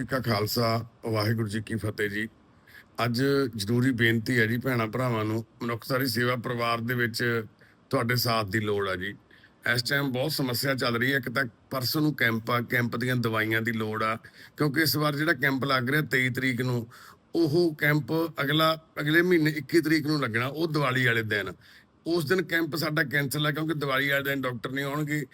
ਜੀ ਕਾ ਖਾਲਸਾ, ਵਾਹਿਗੁਰੂ ਜੀ ਕੀ ਫਤਿਹ ਜੀ। ਅੱਜ ਜ਼ਰੂਰੀ ਬੇਨਤੀ ਹੈ ਜੀ ਭੈਣਾਂ ਭਰਾਵਾਂ ਨੂੰ, ਮਨੁੱਖਤਾਰੀ ਸੇਵਾ ਪਰਿਵਾਰ ਦੇ ਵਿੱਚ ਤੁਹਾਡੇ ਸਾਥ ਦੀ ਲੋੜ ਆ ਜੀ। ਇਸ ਟਾਈਮ ਬਹੁਤ ਸਮੱਸਿਆ ਚੱਲ ਰਹੀ ਹੈ, ਇੱਕ ਤਾਂ ਪਰਸੋਂ ਨੂੰ ਕੈਂਪ ਆ, ਕੈਂਪ ਦੀਆਂ ਦਵਾਈਆਂ ਦੀ ਲੋੜ ਆ, ਕਿਉਂਕਿ ਇਸ ਵਾਰ ਜਿਹੜਾ ਕੈਂਪ ਲੱਗ ਰਿਹਾ 23 ਤਰੀਕ ਨੂੰ, ਉਹ ਕੈਂਪ ਅਗਲਾ, ਅਗਲੇ ਮਹੀਨੇ 21 ਤਰੀਕ ਨੂੰ ਲੱਗਣਾ, ਉਹ ਦੀਵਾਲੀ ਵਾਲੇ ਦਿਨ। ਉਸ ਦਿਨ ਕੈਂਪ ਸਾਡਾ ਕੈਂਸਲ ਹੈ ਕਿਉਂਕਿ ਦੀਵਾਲੀ ਵਾਲੇ ਦਿਨ ਡਾਕਟਰ ਨਹੀਂ ਆਉਣਗੇ।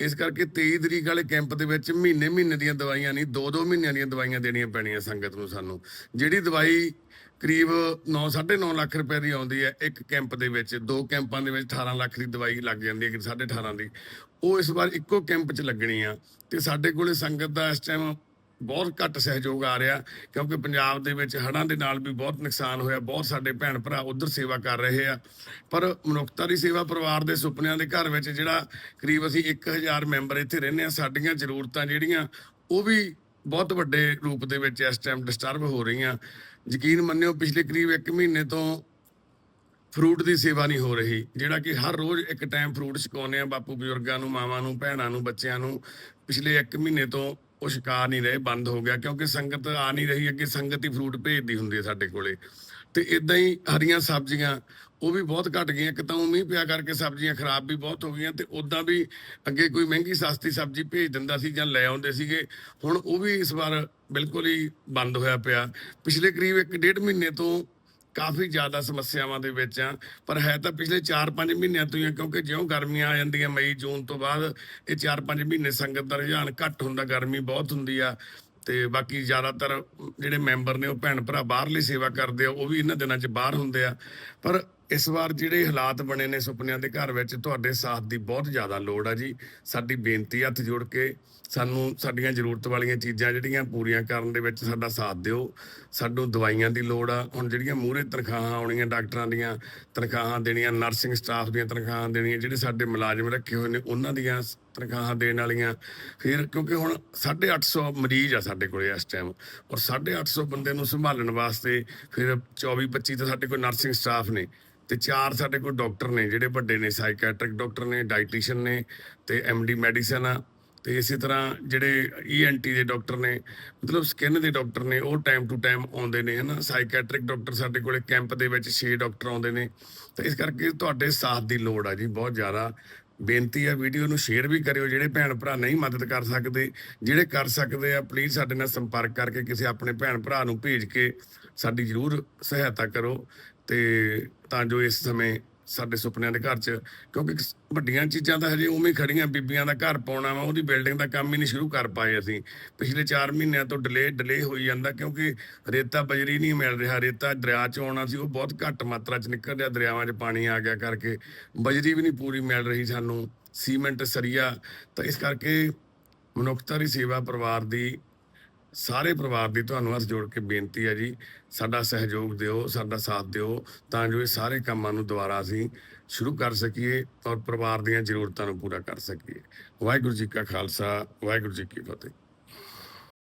ਇਸ ਕਰਕੇ 23 ਤਰੀਕ ਵਾਲੇ ਕੈਂਪ ਦੇ ਵਿੱਚ ਮਹੀਨੇ ਮਹੀਨੇ ਦੀਆਂ ਦਵਾਈਆਂ ਨਹੀਂ, ਦੋ ਦੋ ਮਹੀਨਿਆਂ ਦੀਆਂ ਦਵਾਈਆਂ ਦੇਣੀਆਂ ਪੈਣੀਆਂ ਸੰਗਤ ਨੂੰ ਸਾਨੂੰ। ਜਿਹੜੀ ਦਵਾਈ ਕਰੀਬ 9 9.5 ਲੱਖ ਰੁਪਏ ਦੀ ਆਉਂਦੀ ਹੈ ਇੱਕ ਕੈਂਪ ਦੇ ਵਿੱਚ, ਦੋ ਕੈਂਪਾਂ ਦੇ ਵਿੱਚ 18 ਲੱਖ ਦੀ ਦਵਾਈ ਲੱਗ ਜਾਂਦੀ ਹੈ, ਕਿ 18.5 ਦੀ। ਉਹ ਇਸ ਵਾਰ ਇੱਕੋ ਕੈਂਪ 'ਚ ਲੱਗਣੀ ਆ ਤੇ ਸਾਡੇ ਕੋਲੇ ਸੰਗਤ ਦਾ ਇਸ ਟਾਈਮ ਬਹੁਤ ਘੱਟ ਸਹਿਯੋਗ ਆ ਰਿਹਾ, ਕਿਉਂਕਿ ਪੰਜਾਬ ਦੇ ਵਿੱਚ ਹੜ੍ਹਾਂ ਦੇ ਨਾਲ ਵੀ ਬਹੁਤ ਨੁਕਸਾਨ ਹੋਇਆ, ਬਹੁਤ ਸਾਡੇ ਭੈਣ ਭਰਾ ਉਧਰ ਸੇਵਾ ਕਰ ਰਹੇ ਆ। ਪਰ ਮਨੁੱਖਤਾ ਦੀ ਸੇਵਾ ਪਰਿਵਾਰ ਦੇ ਸੁਪਨਿਆਂ ਦੇ ਘਰ ਵਿੱਚ ਜਿਹੜਾ ਕਰੀਬ ਅਸੀਂ 1000 ਮੈਂਬਰ ਇੱਥੇ ਰਹਿੰਦੇ ਆ ਸਾਡੀਆਂ ਜ਼ਰੂਰਤਾਂ ਜਿਹੜੀਆਂ, ਉਹ ਵੀ ਬਹੁਤ ਵੱਡੇ ਰੂਪ ਦੇ ਵਿੱਚ ਇਸ ਟਾਈਮ ਡਿਸਟਰਬ ਹੋ ਰਹੀਆਂ। ਯਕੀਨ ਮੰਨਿਓ, ਪਿਛਲੇ ਕਰੀਬ 1 ਮਹੀਨੇ ਤੋਂ ਫਰੂਟ ਦੀ ਸੇਵਾ ਨਹੀਂ ਹੋ ਰਹੀ, ਜਿਹੜਾ ਕਿ ਹਰ ਰੋਜ਼ ਇੱਕ ਟਾਈਮ ਫਰੂਟ ਛਕਾਉਂਦੇ ਆ ਬਾਪੂ ਬਜ਼ੁਰਗਾਂ ਨੂੰ, ਮਾਵਾਂ ਨੂੰ, ਭੈਣਾਂ ਨੂੰ, ਬੱਚਿਆਂ ਨੂੰ। ਪਿਛਲੇ 1 ਮਹੀਨੇ ਤੋਂ ਉਹ ਸ਼ਿਕਾਰ ਨਹੀਂ ਰਹੇ, ਬੰਦ ਹੋ ਗਿਆ, ਕਿਉਂਕਿ ਸੰਗਤ ਆ ਨਹੀਂ ਰਹੀ ਅੱਗੇ ਸੰਗਤ ਹੀ ਫਰੂਟ ਭੇਜਦੀ ਹੁੰਦੀ ਹੈ ਸਾਡੇ ਕੋਲੇ। ਤੇ ਇਦਾਂ ਹੀ ਹਰੀਆਂ ਸਬਜ਼ੀਆਂ, ਉਹ ਵੀ ਬਹੁਤ ਘਟ ਗਈਆਂ, ਇੱਕ ਤਾਂ ਉਹ ਮੀਂਹ ਪਿਆ ਕਰਕੇ ਸਬਜ਼ੀਆਂ ਖਰਾਬ ਵੀ ਬਹੁਤ ਹੋ ਗਈਆਂ ਤੇ ਉਦਾਂ ਵੀ ਅੱਗੇ ਕੋਈ ਮਹਿੰਗੀ ਸਸਤੀ ਸਬਜ਼ੀ ਭੇਜ ਦਿੰਦਾ ਸੀ ਜਾਂ ਲੈ ਆਉਂਦੇ ਸੀਗੇ, ਹੁਣ ਉਹ ਵੀ ਇਸ ਵਾਰ ਬਿਲਕੁਲ ਹੀ ਬੰਦ ਹੋਇਆ ਪਿਆ। ਪਿਛਲੇ ਕਰੀਬ 1.5 ਮਹੀਨੇ ਤੋਂ ਕਾਫੀ ਜ਼ਿਆਦਾ ਸਮੱਸਿਆਵਾਂ ਦੇ ਵਿੱਚ ਆ। ਪਰ ਹੈ ਤਾਂ ਪਿਛਲੇ 4-5 ਮਹੀਨਿਆਂ ਤੋਂ ਹੀ ਆ, ਕਿਉਂਕਿ ਜਿਉਂ ਗਰਮੀਆਂ ਆ ਜਾਂਦੀਆਂ, ਮਈ, ਜੂਨ ਤੋਂ ਬਾਅਦ ਇਹ 4-5 ਮਹੀਨੇ ਸੰਗਤ ਦਾ ਰੁਝਾਨ ਘੱਟ ਹੁੰਦਾ, ਗਰਮੀ ਬਹੁਤ ਹੁੰਦੀ ਆ। ਤੇ ਬਾਕੀ ਜ਼ਿਆਦਾਤਰ ਜਿਹੜੇ ਮੈਂਬਰ ਨੇ ਉਹ ਭੈਣ ਭਰਾ ਬਾਹਰਲੀ ਸੇਵਾ ਕਰਦੇ ਆ, ਉਹ ਵੀ ਇਹਨਾਂ ਦਿਨਾਂ 'ਚ ਬਾਹਰ ਹੁੰਦੇ ਆ। ਪਰ ਇਸ ਵਾਰ ਜਿਹੜੇ ਹਾਲਾਤ ਬਣੇ ਨੇ ਸੁਪਨਿਆਂ ਦੇ ਘਰ ਵਿੱਚ, ਤੁਹਾਡੇ ਸਾਥ ਦੀ ਬਹੁਤ ਜ਼ਿਆਦਾ ਲੋੜ ਆ ਜੀ। ਸਾਡੀ ਬੇਨਤੀ ਹੱਥ ਜੋੜ ਕੇ ਸਾਨੂੰ ਸਾਡੀਆਂ ਜ਼ਰੂਰਤ ਵਾਲੀਆਂ ਚੀਜ਼ਾਂ ਜਿਹੜੀਆਂ ਪੂਰੀਆਂ ਕਰਨ ਦੇ ਵਿੱਚ ਸਾਡਾ ਸਾਥ ਦਿਓ। ਸਾਨੂੰ ਦਵਾਈਆਂ ਦੀ ਲੋੜ ਆ। ਹੁਣ ਜਿਹੜੀਆਂ ਮੂਹਰੇ ਤਨਖਾਹਾਂ ਆਉਣੀਆਂ ਡਾਕਟਰਾਂ ਦੀਆਂ, ਤਨਖਾਹਾਂ ਦੇਣੀਆਂ, ਨਰਸਿੰਗ ਸਟਾਫ ਦੀਆਂ ਤਨਖਾਹਾਂ ਦੇਣੀਆਂ, ਜਿਹੜੇ ਸਾਡੇ ਮੁਲਾਜ਼ਮ ਰੱਖੇ ਹੋਏ ਨੇ, ਉਹਨਾਂ ਦੀਆਂ ਤਨਖਾਹਾਂ ਦੇਣ ਵਾਲੀਆਂ। ਫਿਰ ਕਿਉਂਕਿ ਹੁਣ 850 ਮਰੀਜ਼ ਆ ਸਾਡੇ ਕੋਲੇ ਇਸ ਟਾਈਮ ਔਰ 850 ਬੰਦੇ ਨੂੰ ਸੰਭਾਲਣ ਵਾਸਤੇ ਫਿਰ 24 25 ਤਾਂ ਸਾਡੇ ਕੋਲ ਨਰਸਿੰਗ ਸਟਾਫ ਨੇ। ਤੇ ਚਾਰ ਸਾਡੇ ਕੋਲ ਡਾਕਟਰ ਨੇ, ਜਿਹੜੇ ਵੱਡੇ ਨੇ ਸਾਈਕੈਟ੍ਰਿਕ ਡਾਕਟਰ ਨੇ ਡਾਈਟੀਸ਼ੀਅਨ ਨੇ ਤੇ ਐਮਡੀ ਮੈਡੀਸਨ ਆ। ਤੇ ਇਸੇ ਤਰ੍ਹਾਂ ਜਿਹੜੇ ਈਐਨਟੀ ਦੇ ਡਾਕਟਰ ਨੇ, ਮਤਲਬ ਸਕਿਨ ਦੇ ਡਾਕਟਰ ਨੇ, ਉਹ ਟਾਈਮ ਟੂ ਟਾਈਮ ਆਉਂਦੇ ਨੇ, ਹਨਾ। ਸਾਈਕੈਟ੍ਰਿਕ ਡਾਕਟਰ ਸਾਡੇ ਕੋਲੇ ਕੈਂਪ ਦੇ ਵਿੱਚ 6 ਡਾਕਟਰ ਆਉਂਦੇ ਨੇ। ਤੇ ਇਸ ਕਰਕੇ ਤੁਹਾਡੇ ਸਾਥ ਦੀ ਲੋੜ ਆ ਜੀ, ਬਹੁਤ ਜ਼ਿਆਦਾ। ਬੇਨਤੀ ਹੈ ਵੀਡੀਓ ਨੂੰ ਸ਼ੇਅਰ ਵੀ ਕਰਿਓ, ਜਿਹੜੇ ਭੈਣ ਭਰਾ ਨਹੀਂ ਮਦਦ ਕਰ ਸਕਦੇ, ਜਿਹੜੇ ਕਰ ਸਕਦੇ ਆ ਪਲੀਜ਼ ਸਾਡੇ ਨਾਲ ਸੰਪਰਕ ਕਰਕੇ ਕਿਸੇ ਆਪਣੇ ਭੈਣ ਭਰਾ ਨੂੰ ਭੇਜ ਕੇ ਸਾਡੀ ਜ਼ਰੂਰ ਸਹਾਇਤਾ ਕਰੋ ਤੇ ਤਾਂ ਜੋ ਇਸ ਸਮੇਂ ਸਾਡੇ ਸੁਪਨਿਆਂ ਦੇ ਘਰ 'ਚ, ਕਿਉਂਕਿ ਵੱਡੀਆਂ ਚੀਜ਼ਾਂ ਤਾਂ ਹਜੇ ਉਵੇਂ ਹੀ ਖੜੀਆਂ, ਬੀਬੀਆਂ ਦਾ ਘਰ ਪਾਉਣਾ ਵਾ, ਉਹਦੀ ਬਿਲਡਿੰਗ ਦਾ ਕੰਮ ਹੀ ਨਹੀਂ ਸ਼ੁਰੂ ਕਰ ਪਾਏ ਅਸੀਂ। ਪਿਛਲੇ 4 ਮਹੀਨਿਆਂ ਤੋਂ ਡਿਲੇ ਡਿਲੇ ਹੋਈ ਜਾਂਦਾ, ਕਿਉਂਕਿ ਰੇਤਾ ਬਜਰੀ ਨਹੀਂ ਮਿਲ ਰਿਹਾ। ਰੇਤਾ ਦਰਿਆ 'ਚ ਆਉਣਾ ਸੀ, ਉਹ ਬਹੁਤ ਘੱਟ ਮਾਤਰਾ 'ਚ ਨਿਕਲ ਰਿਹਾ, ਦਰਿਆਵਾਂ 'ਚ ਪਾਣੀ ਆ ਗਿਆ ਕਰਕੇ। ਬਜਰੀ ਵੀ ਨਹੀਂ ਪੂਰੀ ਮਿਲ ਰਹੀ ਸਾਨੂੰ। ਸੀਮੈਂਟ ਸਰੀਆ, ਤਾਂ ਇਸ ਕਰਕੇ ਮਨੁੱਖਤਾ ਦੀ ਸੇਵਾ ਪਰਿਵਾਰ ਦੀ ਸਾਰੇ ਪਰਿਵਾਰ ਦੀ ਤੁਹਾਨੂੰ ਹੱਥ ਜੋੜ ਕੇ ਬੇਨਤੀ ਹੈ ਜੀ, ਸਾਡਾ ਸਹਿਯੋਗ ਦਿਓ, ਸਾਡਾ ਸਾਥ ਦਿਓ, ਤਾਂ ਜੋ ਇਹ ਸਾਰੇ ਕੰਮਾਂ ਨੂੰ ਦੁਬਾਰਾ ਅਸੀਂ ਸ਼ੁਰੂ ਕਰ ਸਕੀਏ ਔਰ ਪਰਿਵਾਰ ਦੀਆਂ ਜ਼ਰੂਰਤਾਂ ਨੂੰ ਪੂਰਾ ਕਰ ਸਕੀਏ। ਵਾਹਿਗੁਰੂ ਜੀ ਕਾ ਖਾਲਸਾ, ਵਾਹਿਗੁਰੂ ਜੀ ਕੀ ਫਤਿਹ।